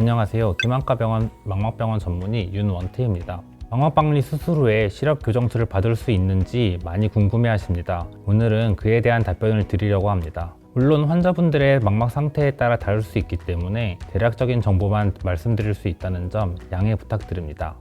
안녕하세요. 김한과병원 망막병원 전문의 윤원태입니다. 망막박리 수술 후에 시력 교정술을 받을 수 있는지 많이 궁금해 하십니다. 오늘은 그에 대한 답변을 드리려고 합니다. 물론 환자분들의 망막 상태에 따라 다를 수 있기 때문에 대략적인 정보만 말씀드릴 수 있다는 점 양해 부탁드립니다.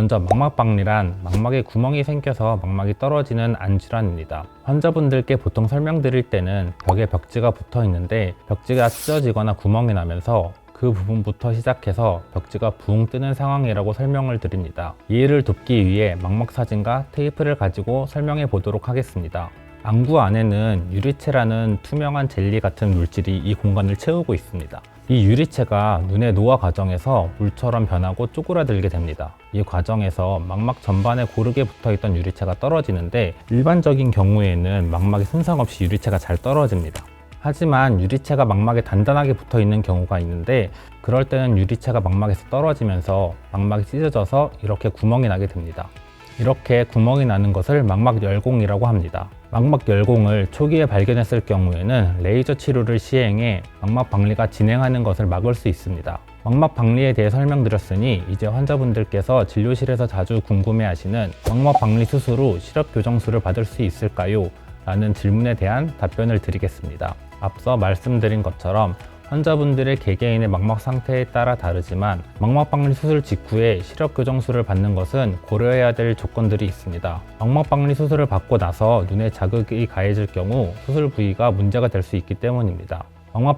먼저 망막박리란 망막에 구멍이 생겨서 망막이 떨어지는 안질환입니다. 환자분들께 보통 설명드릴 때는 벽에 벽지가 붙어 있는데 벽지가 찢어지거나 구멍이 나면서 그 부분부터 시작해서 벽지가 붕 뜨는 상황이라고 설명을 드립니다. 이해를 돕기 위해 망막 사진과 테이프를 가지고 설명해 보도록 하겠습니다. 안구 안에는 유리체라는 투명한 젤리 같은 물질이 이 공간을 채우고 있습니다. 이 유리체가 눈의 노화 과정에서 물처럼 변하고 쪼그라들게 됩니다. 이 과정에서 망막 전반에 고르게 붙어 있던 유리체가 떨어지는데 일반적인 경우에는 망막에 손상 없이 유리체가 잘 떨어집니다. 하지만 유리체가 망막에 단단하게 붙어 있는 경우가 있는데 그럴 때는 유리체가 망막에서 떨어지면서 망막이 찢어져서 이렇게 구멍이 나게 됩니다. 이렇게 구멍이 나는 것을 망막 열공이라고 합니다. 망막 열공을 초기에 발견했을 경우에는 레이저 치료를 시행해 망막 박리가 진행하는 것을 막을 수 있습니다. 망막 박리에 대해 설명드렸으니 이제 환자분들께서 진료실에서 자주 궁금해하시는 망막 박리 수술 후 시력 교정술을 받을 수 있을까요? 라는 질문에 대한 답변을 드리겠습니다. 앞서 말씀드린 것처럼 환자분들의 개개인의 망막 상태에 따라 다르지만 망막 박리 수술 직후에 시력 교정술을 받는 것은 고려해야 될 조건들이 있습니다. 망막 박리 수술을 받고 나서 눈에 자극이 가해질 경우 수술 부위가 문제가 될 수 있기 때문입니다.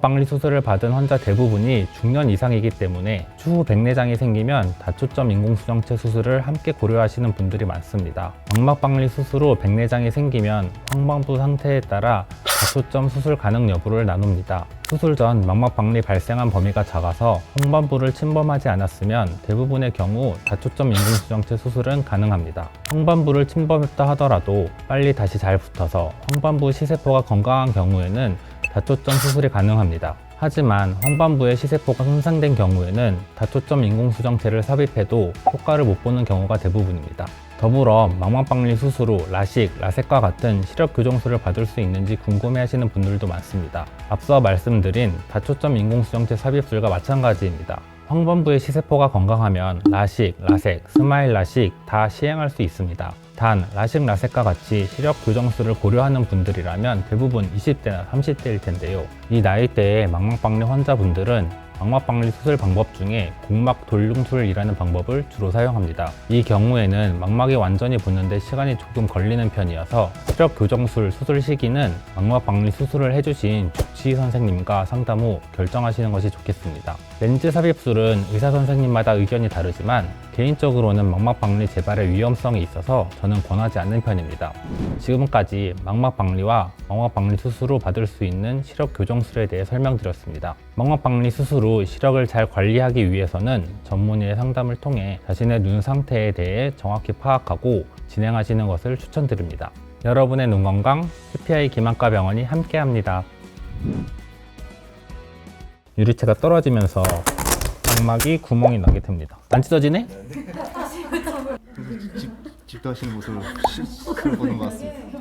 박리 수술을 받은 환자 대부분이 중년 이상이기 때문에 추후 백내장이 생기면 다초점 인공수정체 수술을 함께 고려하시는 분들이 많습니다. 망막 박리 수술 후 백내장이 생기면 황반부 상태에 따라 다초점 수술 가능 여부를 나눕니다. 수술 전 망막 박리 발생한 범위가 작아서 황반부를 침범하지 않았으면 대부분의 경우 다초점 인공수정체 수술은 가능합니다. 황반부를 침범했다 하더라도 빨리 다시 잘 붙어서 황반부 시세포가 건강한 경우에는 다초점 수술이 가능합니다. 하지만 황반부의 시세포가 손상된 경우에는 다초점 인공수정체를 삽입해도 효과를 못 보는 경우가 대부분입니다. 더불어 망막박리 수술 후 라식, 라섹과 같은 시력 교정술을 받을 수 있는지 궁금해하시는 분들도 많습니다. 앞서 말씀드린 다초점 인공수정체 삽입술과 마찬가지입니다. 황반부의 시세포가 건강하면 라식, 라섹, 스마일 라식 다 시행할 수 있습니다. 단 라식, 라섹과 같이 시력 교정술을 고려하는 분들이라면 대부분 20대나 30대일 텐데요. 이 나이대의 망막박리 환자분들은 망막박리 수술 방법 중에 공막 돌림술이라는 방법을 주로 사용합니다. 이 경우에는 망막이 완전히 붙는데 시간이 조금 걸리는 편이어서 시력 교정술 수술 시기는 망막박리 수술을 해주신 주치의 선생님과 상담 후 결정하시는 것이 좋겠습니다. 렌즈 삽입술은 의사 선생님마다 의견이 다르지만 개인적으로는 망막박리 재발의 위험성이 있어서 저는 권하지 않는 편입니다. 지금까지 망막박리와 망막박리 수술 후 받을 수 있는 시력 교정술에 대해 설명드렸습니다. 망막박리 수술 후 시력을 잘 관리하기 위해서는 전문의의 상담을 통해 자신의 눈 상태에 대해 정확히 파악하고 진행하시는 것을 추천드립니다. 여러분의 눈 건강 CPI 김한과 병원이 함께합니다. 유리체가 떨어지면서 망막이 구멍이 나게 됩니다. 안 찢어지네? 집, 집도 하시는 모습을 시- 보는 것 같습니다.